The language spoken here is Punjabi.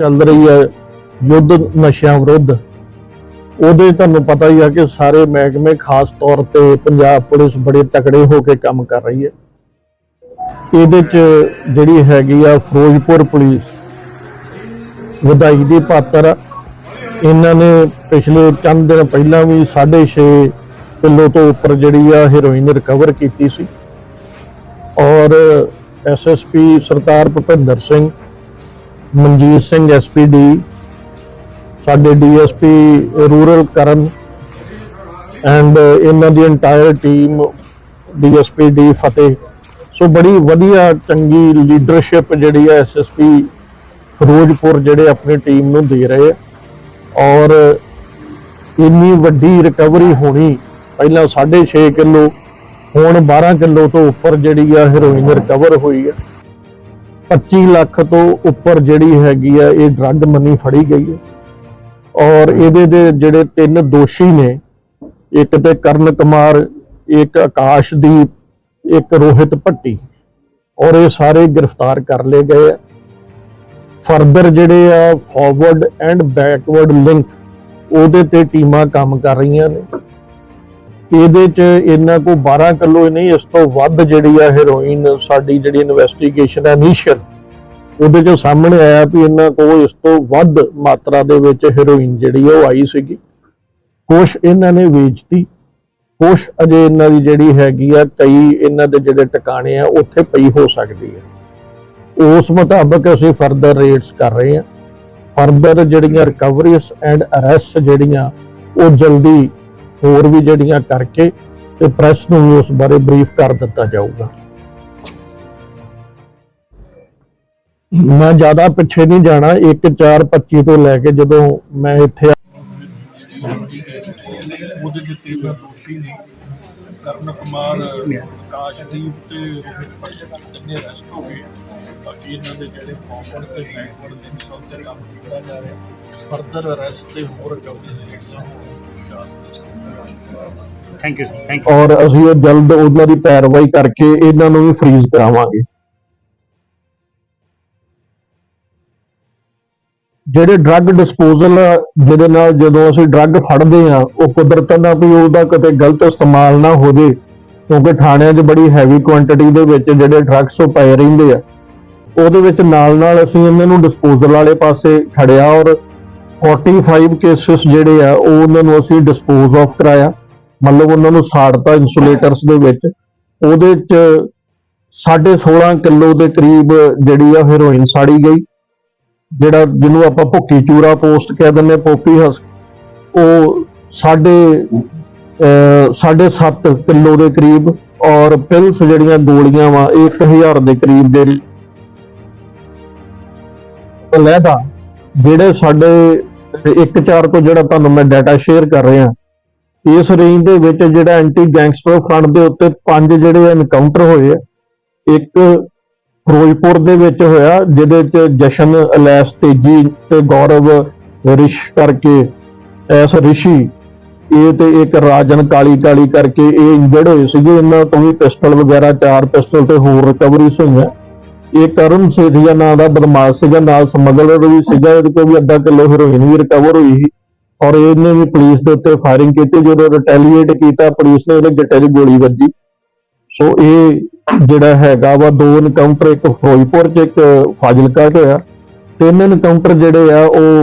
ਚੱਲ ਰਹੀ ਹੈ ਯੁੱਧ ਨਸ਼ਿਆਂ ਵਿਰੁੱਧ। ਉਹਦੇ ਤੁਹਾਨੂੰ ਪਤਾ ਹੀ ਆ ਕਿ ਸਾਰੇ ਮਹਿਕਮੇ ਖਾਸ ਤੌਰ ਤੇ ਪੰਜਾਬ ਪੁਲਿਸ ਬੜੇ ਤਕੜੇ ਹੋ ਕੇ ਕੰਮ ਕਰ ਰਹੀ ਹੈ। ਇਹਦੇ ਚ ਜਿਹੜੀ ਹੈਗੀ ਆ ਫਿਰੋਜ਼ਪੁਰ ਪੁਲਿਸ ਵਧਾਈ ਦੀ ਪਾਤਰ ਆ। ਇਹਨਾਂ ਨੇ ਪਿਛਲੇ ਚੰਦ ਦਿਨ ਪਹਿਲਾਂ ਵੀ 6.5 ਕਿਲੋ ਤੋਂ ਉੱਪਰ ਜਿਹੜੀ ਆ ਹੈਰੋਇਨ ਰਿਕਵਰ ਕੀਤੀ ਸੀ। ਔਰ ਐਸਐਸਪੀ ਸਰਦਾਰ ਭੁਪਿੰਦਰ ਸਿੰਘ ਮਨਜੀਤ ਸਿੰਘ ਐਸਪੀਡੀ ਸਾਡੇ ਡੀਐਸਪੀ ਰੂਰਲ ਕਰਨ ਐਂਡ ਇਹਨਾਂ ਦੀ entire team DSP D Fateh. So ਬੜੀ ਵਧੀਆ, ਚੰਗੀ ਲੀਡਰਸ਼ਿਪ ਜਿਹੜੀ ਹੈ ਐਸਐਸਪੀ ਫਿਰੋਜ਼ਪੁਰ ਜਿਹੜੇ ਆਪਣੀ ਟੀਮ ਨੂੰ ਦੇ ਰਹੇ ਆ। ਔਰ ਇੰਨੀ ਵੱਡੀ ਰਿਕਵਰੀ ਹੋਣੀ, ਪਹਿਲਾਂ 6.5 ਕਿਲੋ, ਹੁਣ 12 ਕਿਲੋ ਤੋਂ ਉੱਪਰ ਜਿਹੜੀ ਆ ਹੈਰੋਇਨ ਰਿਕਵਰ ਹੋਈ ਆ। 25 ਲੱਖ ਤੋਂ ਉੱਪਰ ਜਿਹੜੀ ਹੈਗੀ ਆ, ਇਹ ਡਰੱਗ ਮਨੀ ਫੜੀ ਗਈ ਹੈ। ਔਰ ਇਹਦੇ ਦੇ ਜਿਹੜੇ ਤਿੰਨ ਦੋਸ਼ੀ ਨੇ, ਇੱਕ ਤੇ ਕਰਨ ਕੁਮਾਰ, ਇੱਕ ਆਕਾਸ਼ਦੀਪ, ਇੱਕ ਰੋਹਿਤ ਭੱਟੀ, ਔਰ ਇਹ ਸਾਰੇ ਗ੍ਰਿਫਤਾਰ ਕਰ ਲਏ ਗਏ ਆ। ਫਰਦਰ ਜਿਹੜੇ ਆ ਫਾਰਵਰਡ ਐਂਡ ਬੈਕਵਰਡ ਲਿੰਕ ਉਹਦੇ ਤੇ ਟੀਮਾਂ ਕੰਮ ਕਰ ਰਹੀਆਂ ਨੇ। ਇਹਦੇ ਚ ਇਹਨਾਂ ਕੋ 12 ਕਿਲੋ ਹੀ ਨਹੀਂ, ਇਸ ਤੋਂ ਵੱਧ ਜਿਹੜੀ ਆ ਹੈਰੋਇਨ ਸਾਡੀ ਜਿਹੜੀ ਇਨਵੈਸਟੀਗੇਸ਼ਨ ਹੈ ਇਨੀਸ਼ੀਅਲ ਉਹਦੇ ਚ ਸਾਹਮਣੇ ਆਇਆ ਵੀ ਇਹਨਾਂ ਕੋਲ ਇਸ ਤੋਂ ਵੱਧ ਮਾਤਰਾ ਦੇ ਵਿੱਚ ਹੈਰੋਇਨ ਜਿਹੜੀ ਆ ਉਹ ਆਈ ਸੀਗੀ। ਕੁਛ ਇਹਨਾਂ ਨੇ ਵੇਚਤੀ, ਕੁਛ ਅਜੇ ਇਹਨਾਂ ਦੀ ਜਿਹੜੀ ਹੈਗੀ ਆ, ਕਈ ਇਹਨਾਂ ਦੇ ਜਿਹੜੇ ਟਿਕਾਣੇ ਆ, ਉੱਥੇ ਪਈ ਹੋ ਸਕਦੀ ਹੈ ਉਸ ਮੁਤਾਬਕ ਅਸੀਂ ਫਰਦਰ ਰੇਟਸ ਕਰ ਰਹੇ ਹਾਂ ਫਰਦਰ ਜਿਹੜੀਆਂ ਰਿਕਵਰੀਜ਼ ਐਂਡ ਅਰੈਸਟ ਜਿਹੜੀਆਂ, ਉਹ ਜਲਦੀ ਹੋਰ ਵੀ ਜਿਹੜੀਆਂ ਕਰਕੇ ਤੇ ਪ੍ਰੈਸ ਨੂੰ ਵੀ ਉਸ ਬਾਰੇ ਬਰੀਫ ਕਰ ਦਿੱਤਾ ਜਾਊਗਾ। ਮੈਂ ਜ਼ਿਆਦਾ ਪਿੱਛੇ ਨਹੀਂ ਜਾਣਾ 1/4/25 ਤੋਂ ਲੈ ਕੇ ਜਦੋਂ ਮੈਂ ਇੱਥੇ ਉਹਦੇ ਚ ਤਿੰਨ ਦੋਸ਼ੀ ਨੇ ਕਰਨ ਕੁਮਾਰ, ਆਕਾਸ਼ਦੀਪ ਤੇ ਰੋਹਿਤ ਭੱਟ ਤਿੰਨੇ ਅਰੈਸਟ ਹੋ ਗਏ। ਬਾਕੀ ਇਹਨਾਂ ਦੇ ਜਿਹੜੇ ਫਾਰਵਰਡ ਤੇ ਬੈਕਵਰਡ ਲਿੰਕਸ ਉੱਤੇ ਕੰਮ ਕੀਤਾ ਜਾ ਰਿਹਾ। ਫਰਦਰ ਅਰੈਸਟ ਤੇ ਹੋਰ ਰਿਕਵਰੀਜ਼ ਜਿਹੜੀਆਂ ਹੋਣ ਥੈਂਕ ਯੂ ਥੈਂਕ ਯੂ ਔਰ ਅਸੀਂ ਉਹ ਜਲਦ ਉਹਨਾਂ ਦੀ ਪੈਰਵਾਈ ਕਰਕੇ ਇਹਨਾਂ ਨੂੰ ਵੀ ਫ੍ਰੀਜ਼ ਕਰਾਵਾਂਗੇ। ਜਿਹੜੇ ਡਰੱਗ ਡਿਸਪੋਜ਼ਲ ਜਿਹਦੇ ਨਾਲ ਜਦੋਂ ਅਸੀਂ ਡਰੱਗ ਫੜਦੇ ਆ, ਉਹ ਕੁਦਰਤ ਨਾਲ ਵੀ ਉਹਦਾ ਕਿਤੇ ਗਲਤ ਇਸਤੇਮਾਲ ਨਾ ਹੋ ਜੇ, ਕਿਉਂਕਿ ਥਾਣਿਆਂ 'ਚ ਬੜੀ ਹੈਵੀ ਕੁਆਂਟੀਟੀ ਦੇ ਵਿੱਚ ਜਿਹੜੇ ਡਰੱਗਸ ਉਹ ਪਏ ਰਹਿੰਦੇ ਆ। ਉਹਦੇ ਵਿੱਚ ਨਾਲ ਨਾਲ ਅਸੀਂ ਇਹਨਾਂ ਨੂੰ ਡਿਸਪੋਜ਼ਲ ਵਾਲੇ ਪਾਸੇ ਖੜਿਆ ਔਰ 45 ਕੇਸਿਸ ਜਿਹੜੇ ਆ ਉਹ ਉਹਨਾਂ ਨੂੰ ਅਸੀਂ ਡਿਸਪੋਜ਼ ਆਫ ਕਰਾਇਆ। ਮਤਲਬ ਉਹਨਾਂ ਨੂੰ ਸਾੜਤਾ ਇਨਸੂਲੇਟਰਸ ਦੇ ਵਿੱਚ। ਉਹਦੇ ਚ 16.5 ਕਿਲੋ ਦੇ ਕਰੀਬ ਜਿਹੜੀ ਆ ਹੈਰੋਇਨ ਸਾੜੀ ਗਈ। ਜਿਹੜਾ ਜਿਹਨੂੰ ਆਪਾਂ ਭੁੱਕੀ ਚੂਰਾ ਪੋਸਟ ਕਹਿ ਦਿੰਦੇ ਹਾਂ, ਪੋਪੀ ਹਸ ਉਹ ਸਾਢੇ ਅਹ, ਸਾਢੇ 7 ਕਿਲੋ ਦੇ ਕਰੀਬ ਔਰ ਪਿਲਸ ਜਿਹੜੀਆਂ ਗੋਲੀਆਂ ਵਾ 1000 ਦੇ ਕਰੀਬ ਦੇ ਲਹਿਦਾ ਜਿਹੜੇ ਸਾਡੇ 1-4 ਤੋਂ ਜਿਹੜਾ ਤੁਹਾਨੂੰ ਮੈਂ ਡਾਟਾ ਸ਼ੇਅਰ ਕਰ ਰਿਹਾ, ਇਸ ਰੇਂਜ ਦੇ ਵਿੱਚ ਜਿਹੜਾ ਐਂਟੀ ਗੈਂਗਸਟਰ ਫਰੰਟ ਦੇ ਉੱਤੇ ਪੰਜ ਜਿਹੜੇ ਐਨਕਾਊਂਟਰ ਹੋਏ ਆ, ਇੱਕ ਫਿਰੋਜ਼ਪੁਰ ਦੇ ਵਿੱਚ ਹੋਇਆ, ਜਿਹਦੇ ਚ ਜਸ਼ਨ, ਅਲੈਸ ਤੇਜੀ ਤੇ ਗੌਰਵ, ਰਿਸ਼ ਕਰਕੇ, ਐਸ ਰਿਸ਼ੀ, ਇਹ ਤੇ ਇੱਕ ਰਾਜਨ ਕਾਲੀ ਕਾਲੀ ਕਰਕੇ ਇਹ ਇੰਜਰਡ ਹੋਏ ਸੀਗੇ, ਇਹਨਾਂ ਤੋਂ ਵੀ ਪਿਸਟਲ ਵਗੈਰਾ, ਚਾਰ ਪਿਸਟਲ ਤੇ ਹੋਰ ਰਿਕਵਰੀਜ਼ ਹੋਈਆਂ। ਇਹ ਕਰਨ ਸੇਠੀਆ ਨਾਂ ਦਾ ਬਦਮਾਸ਼ ਸੀਗਾ, ਨਾਲ ਸਮਗਲਰ ਵੀ ਸੀਗਾ, ਇਹਦੇ ਕੋਲ ਵੀ ਅੱਧਾ ਕਿਲੋ ਹੈਰੋਇਨ ਵੀ ਰਿਕਵਰ ਹੋਈ ਸੀ। ਔਰ ਇਹਨੇ ਵੀ ਪੁਲਿਸ ਦੇ ਉੱਤੇ ਫਾਇਰਿੰਗ ਕੀਤੀ, ਜਦੋਂ ਰਿਟੈਲੀਏਟ ਕੀਤਾ ਪੁਲਿਸ ਨੇ ਇਹਦੇ ਗਿੱਟੇ 'ਚ ਗੋਲੀ ਵੱਜੀ। ਸੋ ਇਹ ਜਿਹੜਾ ਹੈਗਾ ਵਾ, ਦੋ ਇਨਕਾਊਂਟਰ ਇੱਕ ਫਿਰੋਜ਼ਪੁਰ 'ਚ ਇੱਕ ਫਾਜ਼ਿਲਕਾ 'ਚ ਹੋਇਆ। ਤਿੰਨ ਇਨਕਾਊਂਟਰ ਜਿਹੜੇ ਆ, ਉਹ